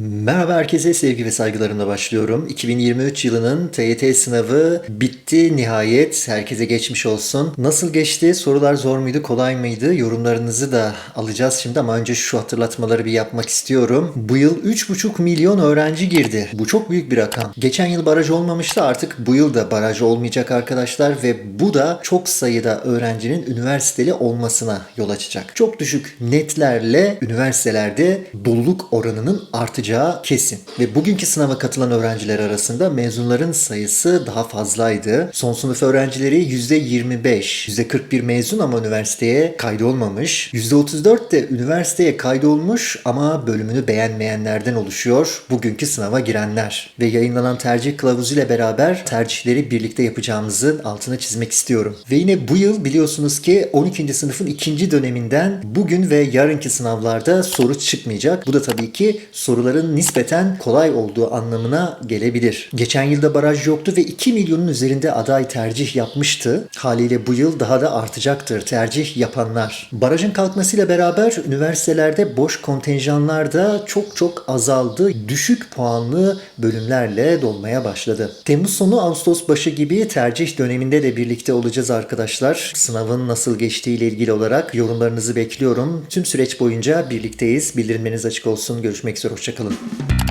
Merhaba herkese sevgi ve saygılarımla başlıyorum. 2023 yılının TYT sınavı bitti nihayet. Herkese geçmiş olsun. Nasıl geçti? Sorular zor muydu, kolay mıydı? Yorumlarınızı da alacağız şimdi ama önce şu hatırlatmaları bir yapmak istiyorum. Bu yıl 3,5 milyon öğrenci girdi. Bu çok büyük bir rakam. Geçen yıl baraj olmamıştı artık bu yıl da baraj olmayacak arkadaşlar ve bu da çok sayıda öğrencinin üniversiteli olmasına yol açacak. Çok düşük netlerle üniversitelerde doluluk oranının artacağı kesin. Ve bugünkü sınava katılan öğrenciler arasında mezunların sayısı daha fazlaydı. Son sınıf öğrencileri %25, %41 mezun ama üniversiteye kaydolmamış. %34 de üniversiteye kaydolmuş ama bölümünü beğenmeyenlerden oluşuyor bugünkü sınava girenler. Ve yayınlanan tercih kılavuzu ile beraber tercihleri birlikte yapacağımızın altına çizmek istiyorum. Ve yine bu yıl biliyorsunuz ki 12. sınıfın ikinci döneminden bugün ve yarınki sınavlarda soru çıkmayacak. Bu da tabii ki soruların nispeten kolay olduğu anlamına gelebilir. Geçen yılda baraj yoktu ve 2 milyonun üzerinde aday tercih yapmıştı. Haliyle bu yıl daha da artacaktır tercih yapanlar. Barajın kalkmasıyla beraber üniversitelerde boş kontenjanlar da çok çok azaldı. Düşük puanlı bölümlerle dolmaya başladı. Temmuz sonu Ağustos başı gibi tercih döneminde de birlikte olacağız arkadaşlar. Sınavın nasıl geçtiği ile ilgili olarak yorumlarınızı bekliyorum. Tüm süreç boyunca birlikteyiz. Bildirimleriniz açık olsun. Görüşmek üzere. Hoşçakalın.